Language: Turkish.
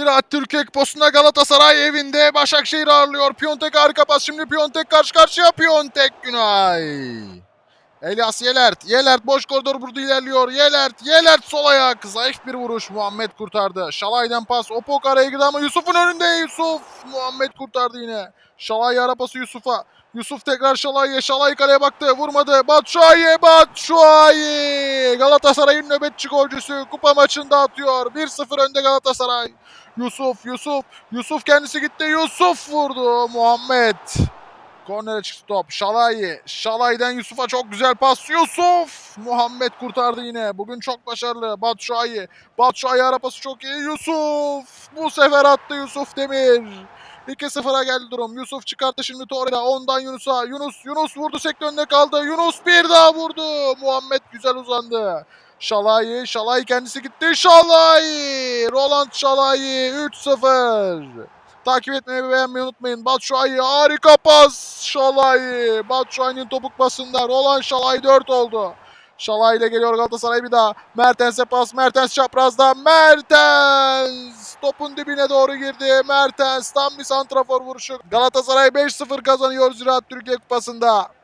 Ziraat Türkiye Kupası'nda Galatasaray evinde Başakşehir ağırlıyor. Piontek harika pas. Şimdi Piontek karşı karşıya. Piontek Günay. Elias Yelert. Yelert boş koridor burada ilerliyor. Yelert. Yelert sol ayak. Zayıf bir vuruş. Muhammed kurtardı. Şalay'dan pas. Opok araya girdi ama Yusuf'un önünde. Yusuf. Muhammed kurtardı yine. Şalay ara pası Yusuf'a. Yusuf tekrar Şalay'ya. Şalay kaleye baktı. Vurmadı. Batshuayi. Batshuayi. Galatasaray'ın nöbetçi golcüsü. Kupa maçında atıyor. 1-0 önde Galatasaray. Yusuf. Yusuf. Yusuf kendisi gitti. Yusuf vurdu. Muhammed. Kornere çıktı top. Şalay. Şalay'dan Yusuf'a çok güzel pas. Yusuf. Muhammed kurtardı yine. Bugün çok başarılı. Batshuayi. Batshuayi ara pası çok iyi. Yusuf. Bu sefer attı Yusuf Demir. 2-0'a geldi durum. Yusuf çıkarttı şimdi Torreira. Ondan Yunus'a. Yunus. Yunus vurdu sekte önüne kaldı. Yunus bir daha vurdu. Muhammed güzel uzandı. Şalay. Şalay kendisi gitti. Şalay. Roland Şalay. 3-0. Takip etmeyi beğenmeyi unutmayın. Batshuayi harika pas. Şalay. Batshuayi'nin topuk pasında. Roland Şalay 4 oldu. Şalay ile geliyor Galatasaray bir daha. Mertens'e pas. Mertens çaprazda. Mertens. Topun dibine doğru girdi. Mertens tam bir santrafor vuruşu. Galatasaray 5-0 kazanıyor Ziraat Türkiye Kupası'nda.